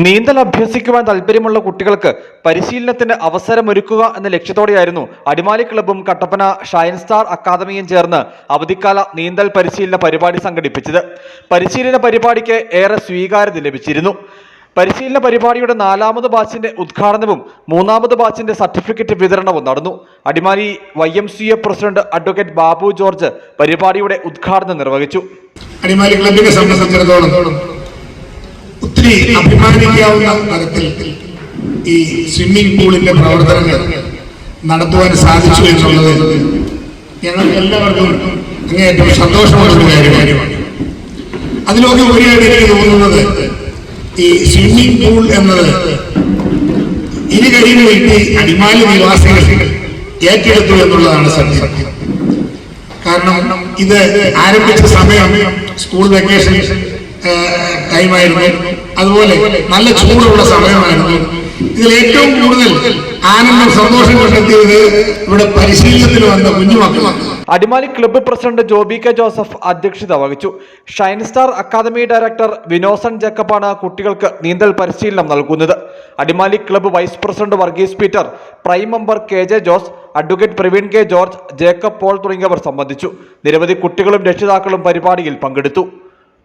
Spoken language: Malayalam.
നീന്തൽ അഭ്യസിക്കുവാൻ താല്പര്യമുള്ള കുട്ടികൾക്ക് പരിശീലനത്തിന് അവസരമൊരുക്കുക എന്ന ലക്ഷ്യത്തോടെയായിരുന്നു അടിമാലി ക്ലബ്ബും കട്ടപ്പന ഷൈൻ സ്റ്റാർ അക്കാദമിയും ചേർന്ന് അവധിക്കാല നീന്തൽ പരിശീലന പരിപാടി സംഘടിപ്പിച്ചത്. പരിശീലന പരിപാടിക്ക് ഏറെ സ്വീകാര്യത ലഭിച്ചിരുന്നു. പരിശീലന പരിപാടിയുടെ നാലാമത് ബാച്ചിന്റെ ഉദ്ഘാടനവും മൂന്നാമത് ബാച്ചിന്റെ സർട്ടിഫിക്കറ്റ് വിതരണവും നടന്നു. Adimali Y M C A president advocate Babu George പരിപാടിയുടെ ഉദ്ഘാടനം നിർവഹിച്ചു. അടിമാലി ക്ലബിനെ സംബന്ധിച്ചിടത്തോളം ഒത്തിരി അഭിമാനിക്കാവുന്ന തരത്തിൽ ഈ സ്വിമ്മിംഗ് പൂളിന്റെ പ്രവർത്തനങ്ങൾ നടത്തുവാൻ സാധിച്ചു എന്നുള്ളത് ഞങ്ങൾക്ക് എല്ലാവർക്കും അങ്ങേയറ്റം സന്തോഷമുള്ള കാര്യമാണ്. അതിലൊക്കെ ഉപരിയായിട്ട് എനിക്ക് തോന്നുന്നത് ഈ സ്വിമ്മിംഗ് പൂൾ എന്നത് ഇരു കൈകൾ കിട്ടി അടിമാലി നിവാസികൾ ഏറ്റെടുത്തു എന്നുള്ളതാണ് സത്യം. കാരണം ഇത് ആരംഭിച്ച സമയം സ്കൂൾ വെക്കേഷൻ ടൈമായിരുന്നു അതുപോലെ നല്ല ചൂടുള്ള സമയമായിരുന്നു. ഇതിൽ ഏറ്റവും കൂടുതൽ ആനന്ദം സന്തോഷം കണ്ടെത്തിയത് ഇവിടെ പരിശീലനത്തിൽ വന്ന കുഞ്ഞുമക്കളാണ് Adimali club president Joby K Joseph അധ്യക്ഷത വഹിച്ചു. Shine star academy director Vinosan ജേക്കബാണ് കുട്ടികൾക്ക് നീന്തൽ പരിശീലനം നൽകുന്നത്. Adimali club vice president Varghese Peter prime member K J Jose advocate Praveen K George Jacob Paul തുടങ്ങിയവർ സംബന്ധിച്ചു. നിരവധി കുട്ടികളും രക്ഷിതാക്കളും പരിപാടിയിൽ പങ്കെടുത്തു.